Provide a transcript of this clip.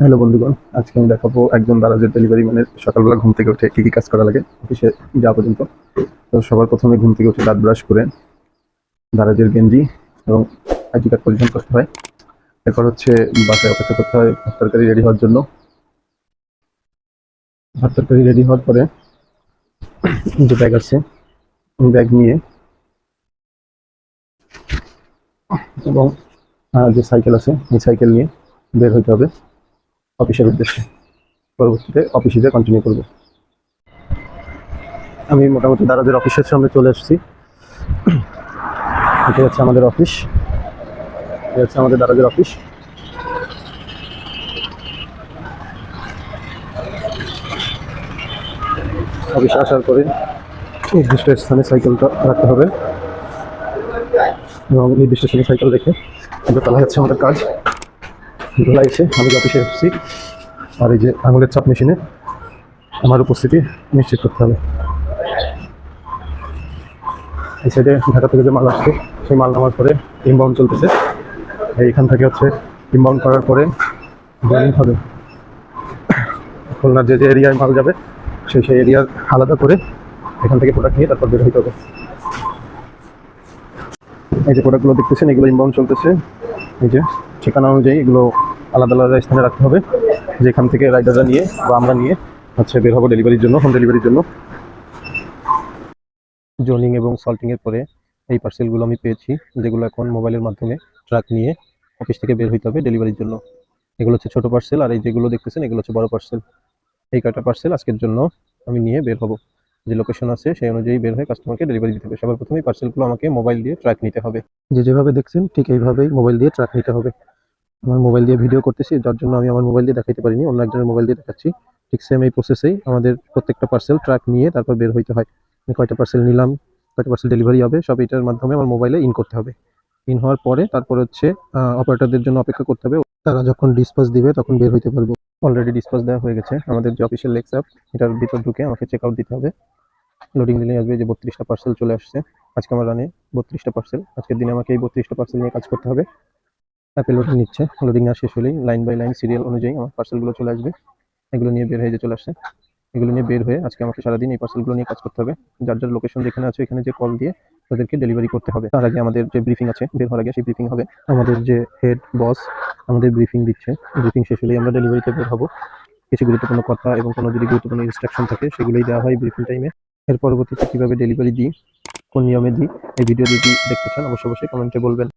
Hello বন্ধুগণ, আজকে আমি দেখাবো একজন দারাজের ডেলিভারি মানে সকালবেলা ঘুম থেকে উঠে কী কী কাজ করা লাগে, অফিসে যাওয়া পর্যন্ত। তো সবার প্রথমে ঘুম থেকে উঠে দাঁত ব্রাশ করে দারাজের গেঞ্জি এবং আইডি কার্ড পরিধান করতে হয়। এরপর হচ্ছে বাসায় অপেক্ষা করতে হয় ভাত তরকারি রেডি হওয়ার জন্য। ভাত তরকারি রেডি হওয়ার পরে যে ব্যাগ আছে ব্যাগ নিয়ে এবং যে সাইকেল আছে, এই সাইকেল নিয়ে বের হইতে হবে। অফিসের উদ্দেশ্যে। পরবর্তীতে অফিসে কন্টিনিউ করব। আমি মোটামুটি দারাজের অফিসের সামনে চলে এসেছি। এটা হচ্ছে আমাদের অফিস। এটা হচ্ছে আমাদের দারাজের অফিস। অফিসে আসার পরে নির্দিষ্ট স্থানে সাইকেলটা রাখতে হবে। এবং নির্দিষ্ট স্থানে সাইকেল রেখে দোতলায় হচ্ছে আমাদের কাজ। দোতলায় এসে আমি অফিসে এসেছি, আর এই যে আঙুলের চাপ মেশিনে আমার উপস্থিতি নিশ্চিত করতে হবে। এই সাইডে ঢাকা থেকে যে মাল আসছে, সেই মাল নামার পরে ইনবাউন্ড চলতেছে। এইখান থেকে হচ্ছে ইনবাউন্ড করার পরে জয়েনিং হবে। খুলনার যে যে এরিয়ায় মাল যাবে, সেই সেই এরিয়ার আলাদা করে এখান থেকে প্রোডাক্ট নিয়ে তারপর বের হইতে হবে। এই যে প্রোডাক্টগুলো দেখতেছেন, এগুলো ইনবাউন্ড চলতেছে। এই যে ঠিকানা অনুযায়ী এগুলো আলাদা আলাদা স্থানে রাখতে হবে। যেখান থেকে রাইডাররা নিয়ে বা আমরা নিয়ে হচ্ছে বের হব ডেলিভারির জন্য হোম ডেলিভারির জন্য। জোনিং এবং সল্টিং এর পরে এই পার্সেলগুলো আমি পেয়েছি, যেগুলো এখন মোবাইলের মাধ্যমে ট্রাক নিয়ে অফিস থেকে বের হইতে হবে ডেলিভারির জন্য। এগুলো হচ্ছে ছোট পার্সেল আর এই যেগুলো দেখতেছেন, এগুলো হচ্ছে বড় পার্সেল এই কয়টা পার্সেল আজকের জন্য আমি নিয়ে বের হব। যে লোকেশন আছে সেই অনুযায়ী বের হয়ে কাস্টমারকে ডেলিভারি দিতে হবে। সবার প্রথমে পার্সেলগুলো আমাকে মোবাইল দিয়ে ট্র্যাক নিতে হবে। যে যেভাবে দেখছেন, ঠিক এইভাবেই মোবাইল দিয়ে ট্র্যাক নিতে হবে। আমার মোবাইল দিয়ে ভিডিও করতেছি, যার জন্য আমি আমার মোবাইল দিয়ে দেখাইতে পারিনি, অন্য একজনের মোবাইল দিয়ে দেখাচ্ছি। ঠিক সেম এই প্রসেসেই আমাদের প্রত্যেকটা পার্সেল ট্রাক নিয়ে তারপর বের হইতে হয়। আমি কয়টা পার্সেল নিলাম, কয়টা পার্সেল ডেলিভারি হবে, সব এটার মাধ্যমে আমার মোবাইলে ইন করতে হবে। ইন হওয়ার পরে তারপর হচ্ছে অপারেটরদের জন্য অপেক্ষা করতে হবে। তারা যখন ডিসপাস দিবে তখন বের হইতে পারব। অলরেডি ডিসপাস দেওয়া হয়ে গেছে। আমাদের যে অফিসিয়াল লেক্স অ্যাপ এটার ভিতর ঢুকে আমাকে চেক আউট দিতে হবে। লোডিং দিলে আসবে যে বত্রিশটা পার্সেল চলে আসছে। আজকে আমার রানে বত্রিশটা পার্সেল আজকের দিনে আমাকে এই বত্রিশটা পার্সেল নিয়ে কাজ করতে হবে। অ্যাপে লোডিং নিচ্ছে। লোডিং না শেষ হলেই লাইন বাই লাইন সিরিয়াল অনুযায়ী আমার পার্সেলগুলো চলে আসবে। এগুলো নিয়ে বের হয়ে যে চলে আসছে, এগুলো নিয়ে বের হয়ে আজকে আমাকে সারাদিন এই পার্সেলগুলো নিয়ে কাজ করতে হবে। যার যার লোকেশন যেখানে আছে এখানে যে কল দিয়ে তাদেরকে ডেলিভারি করতে হবে। তার আগে আমাদের যে ব্রিফিং আছে, বের হওয়ার আগে সেই ব্রিফিং হবে। আমাদের যে হেড বস আমাদের ব্রিফিং দিচ্ছে ব্রিফিং শেষ হলেই আমরা ডেলিভারিতে বের হব। কিছু গুরুত্বপূর্ণ কথা এবং কোনো যদি গুরুত্বপূর্ণ ইনস্ট্রাকশন থাকে, সেগুলোই দেওয়া হয় ব্রিফিং টাইমে এর পরবর্তীতে কীভাবে ডেলিভারি দিই, কোন নিয়মে দিই, এই ভিডিও যদি দেখতে চান, অবশ্যই অবশ্যই কমেন্টে বলবেন।